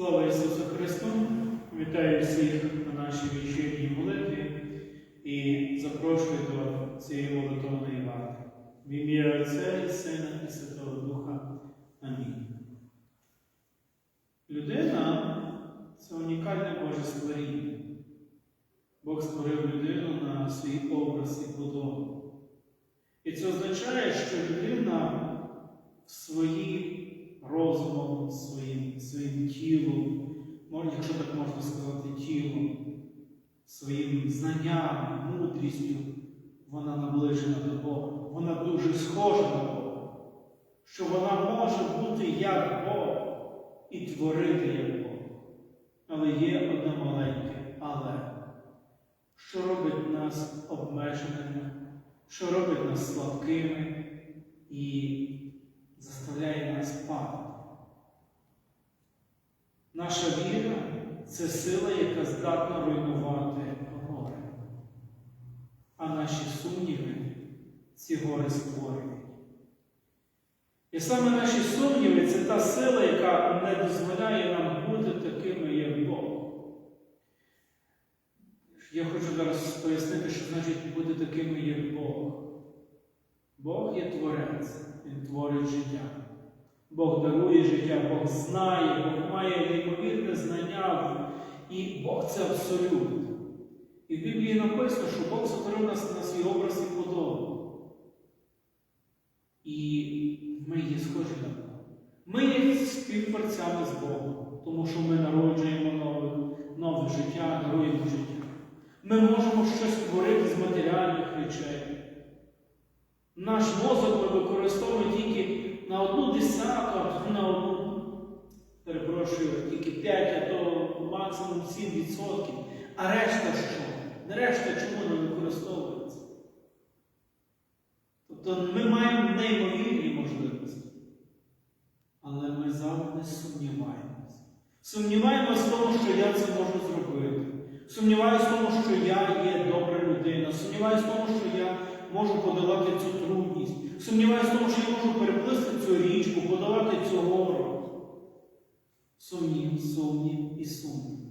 Слава Ісусу Христу! Вітаю всіх на нашій вечірній молитві і запрошую до цієї молитовної варти. В ім'я Отця і Сина і Святого Духа. Амінь. Людина це унікальне Боже створіння. Бог створив людину на свій образ і подобу. І це означає, що людина в своїй розумом, своїм, своїм тілом, мож- якщо так можна сказати, тілом, своїм знанням, мудрістю, вона наближена до Бога. Вона дуже схожа на Бога, що вона може бути як Бог і творити як Бог. Але є одне маленьке, але що робить нас обмеженими, що робить нас слабкими і заставляє нас падати. Наша віра це сила, яка здатна руйнувати наші сумніви ці гори створюють. І саме наші сумніви це та сила, яка не дозволяє нам бути такими, як Бог. Я хочу зараз пояснити, що значить бути такими, як Бог. Бог є творець, Він творить життя. Бог дарує життя, Бог знає, Бог має неймовірне знання, і Бог це абсолют. І в Біблії написано, що Бог сотворив нас на свій образ і подобу. І ми є схожі на Бога. Ми є співтворцями з Богом, тому що ми народжуємо нове, нове життя, даруємо життя. Ми можемо щось творити з матеріальних речей. Наш мозок ми використовуємо тільки на одну десяту, на одну, перепрошую, тільки 5, а то максимум 7%. А решта що? Решта чому не використовується? Тобто ми маємо неймовірні можливості. Але ми завжди сумніваємося. Сумніваємося в тому, що я це можу зробити. Сумніваюся в тому, що я є добра людина. Сумніваюся в тому, що я можу подолати цю трудність. Сумніваюся в тому, що я можу переплисти цю річку, подолати цю гору. Сумнів, сумнів і сумнів.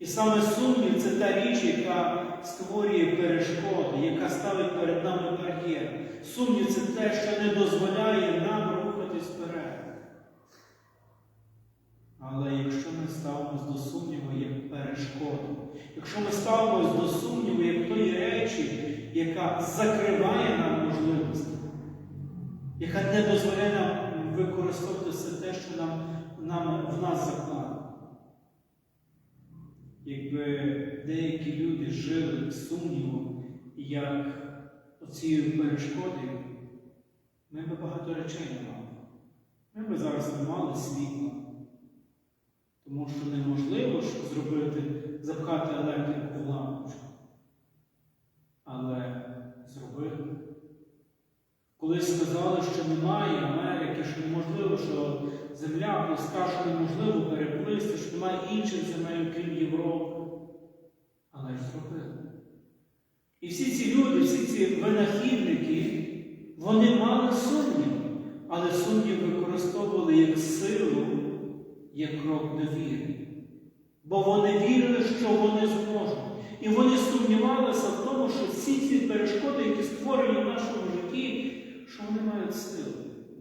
І саме сумнів це та річ, яка створює перешкоди, яка ставить перед нами бар'єр. Сумнів це те, що не дозволяє нам рухатись вперед. Але якщо ми ставимось до сумніву як перешкоду, якщо ми ставимось до сумніву як тої речі, яка закриває нам можливості, яка не дозволяє нам використовувати все те, що нам, нам, в нас закладено. Якби деякі люди жили сумнівом, як оцією перешкодою, ми би багато речей не мали. Ми б зараз не мали світла. Тому що неможливо ж зробити, запхати електрику в лампочку. Але зробили. Колись сказали, що немає Америки, що неможливо, що земля плоска, що неможливо переплисти, що немає інших земель, крім Європи. Але ж зробили. І всі ці люди, всі ці винахідники, вони мали сумнів, але сумнів використовували як силу, як крок до віри. Бо вони вірили, що вони зможуть. І вони сумнівалися в тому, що всі ці перешкоди, які створені в нашому житті, що вони мають силу.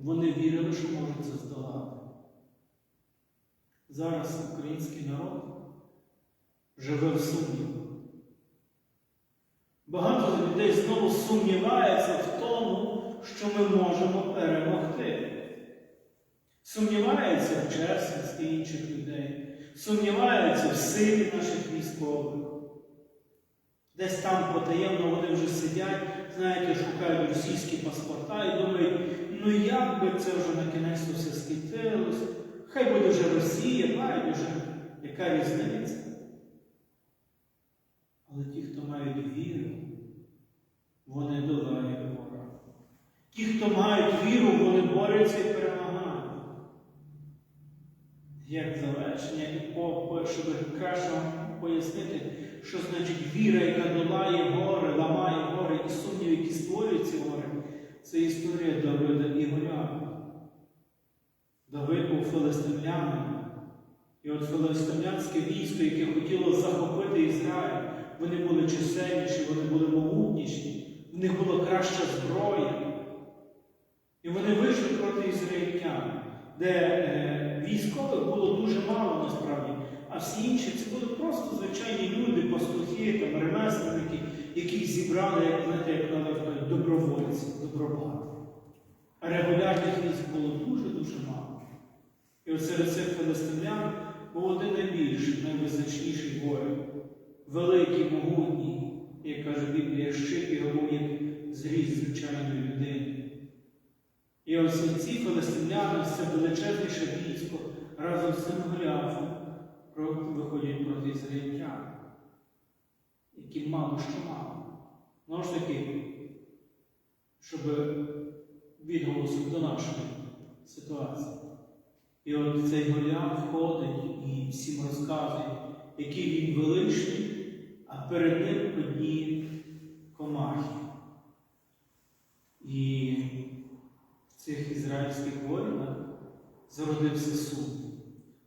Вони вірили, що можуть це здолати. Зараз український народ живе в сумнівах. Багато людей знову сумнівається в тому, що ми можемо перемогти. Сумніваються в чесності інших людей, сумніваються в силі наших військових. Десь там потаємно вони вже сидять, знаєте, шукають російські паспорта і думають, ну як би це вже на кінець все скітилось, хай буде вже Росія, байдуже, яка різниця. Але ті, хто мають віру, вони долають ворога. Ті, хто мають віру, вони борються і перемагають. Як завершення, і по- щоб краще пояснити, що значить віра, яка долає гори, ламає гори і сумнів, які створюють ці гори, це історія Давида і Голіафа. Давид був филистимлянином, І от филистимлянське військо, яке хотіло захопити Ізраїль, вони були чисельніші, вони були могутніші, в них була краща зброя. І вони вийшли проти ізраїльтян, де е, військових було дуже мало насправді, а всі інші це були просто звичайні люди, пастухи, там, ремесленники, яких зібрали, як знаєте, як кажуть, добровольці, добробати. А регулярних військ було дуже-дуже мало. І от серед цих филистимлян був один найбільший, найвизначніший воїн, великий, могутній, як каже Біблія, щит його був як звичайної людини. І ось ці филистимляни, це величезніше військо, разом з цим Голіафом виходять проти ізраїльтян, які мало що мало. Знову ж таки, щоб відголосок до нашої ситуації. І от цей Голіаф ходить і всім розказує, який він величний, а перед ним одні комахи. І в цих ізраїльських воїнах зародився суд.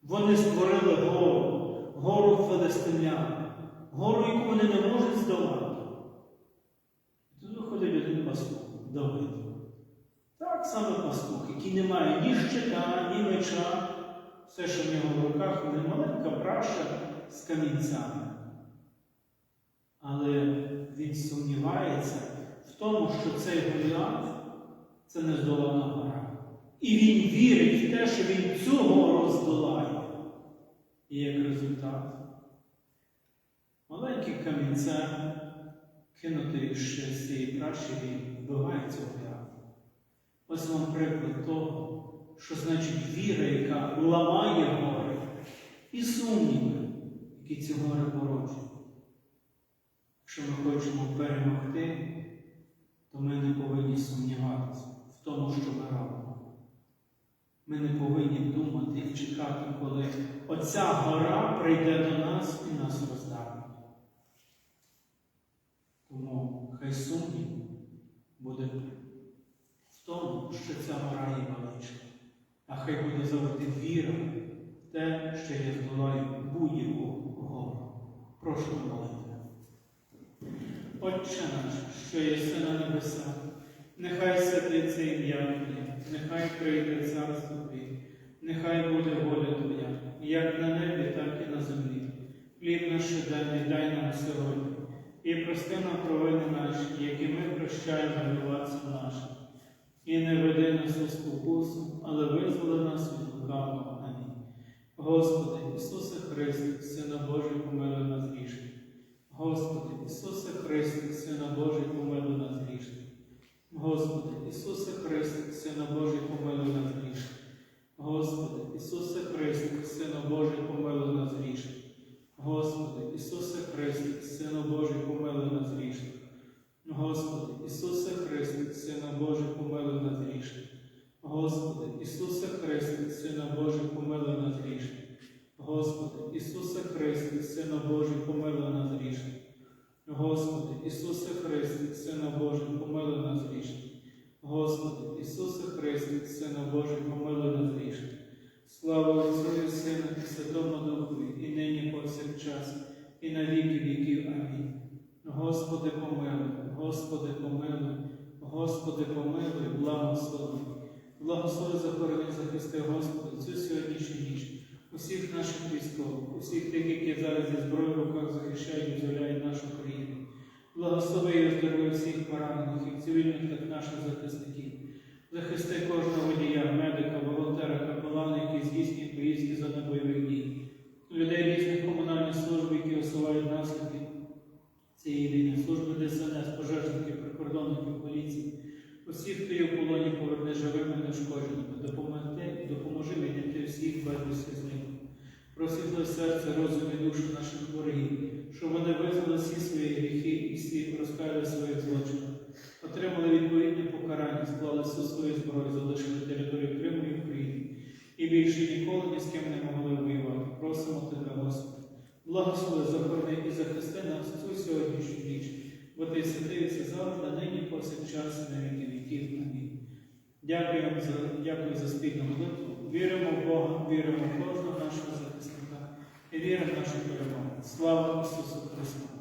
Вони створили гору, гору филистимлян, гору, яку вони не можуть здолати. Тут виходить один пастух, Давид. Так само пастух, який не має ні щита, ні меча, все, що в нього в руках, не маленька праша з камінцями. Але він сумнівається в тому, що цей Голіаф це нездолана гора. І він вірить в те, що він цю гору здолає. І як результат, маленькі камінця, кинути ще з цієї праші, він вбиває цього Голіафа. Ось вам приклад того, що значить віра, яка ламає гори, і сумніви, які ці гори породжують. Якщо ми хочемо перемогти, то ми не повинні сумніватися в тому, що ми робимо. Ми не повинні думати і чекати, коли оця гора прийде до нас і нас роздавить. Тому хай сумнів буде в тому, що ця гора є велична, а хай буде завжди віра в те, що я здолаю будь-яку гору. Прошу молити. Отче наш, що єси на небесах, нехай святиться ім'я нехай прийде царство Твоє, нехай буде воля Твоя, як на небі, так і на землі. Хліб наш щоденний дай нам сьогодні, і прости нам провини наші, які ми прощаємо винуватцям нашим. І не веди нас у спокусу, але визволи нас від лукавого. Амінь. Господи, Ісусе Христе, Сина Божий, помилуй нас грішних. Господи, Ісусе Христе, Сина Божий, помилуй нас. Господи, Ісусе Христе, Сина Божий, помилуй нас грішних. Господи, Ісусе Христе, Сина Божий, помилуй нас грішних. Господи, Ісусе Христе, Сина Божий, помилуй нас грішних. Господи, Ісусе Христе, Сина Божий, помилуй нас грішних. Господи, Ісусе Христе, Сина Божий, і на віки віків. Амінь. Господи, помилуй, Господи, помилуй, Господи, помилуй, благослови. Благослови захорони, захисти, Господи, цю сьогоднішню ніч, усіх наших військових, усіх тих, які зараз зі зброєю в руках захищають і дозволяють нашу країну. Благослови і оздорови всіх поранених, як цивільних, так наших захисників. Захисти кожного водія, медика, волонтера, капелана, які здійснюють поїздки за бойових дій, людей різних комунальних служб, які усувають наслідки цієї війни, служби ДСНС, пожежників, прикордонників, поліції. Усіх, хто є в полоні, поверни живими і нешкодженими, допомогти, допоможи відняти всіх безвісті з них. Просвітли серце, розум і душу наших ворогів, щоб вони визнали всі свої гріхи і всі розкаяли своїх злочинів, отримали відповідне покарання, склали всю свою зброю, залишили територію Криму і України. І більше ніколи ні з ким не могли воювати. Благослови, захорони і захисти нас цю сьогоднішню ніч, бо ти святився завтра, нині, повсякчас, і на віки віків. Амінь. Дякую за, дякую за спільну молитву. Віримо в Бога, віримо в кожного нашого захисника. і віримо в нашу перемогу. Слава Ісусу Христу!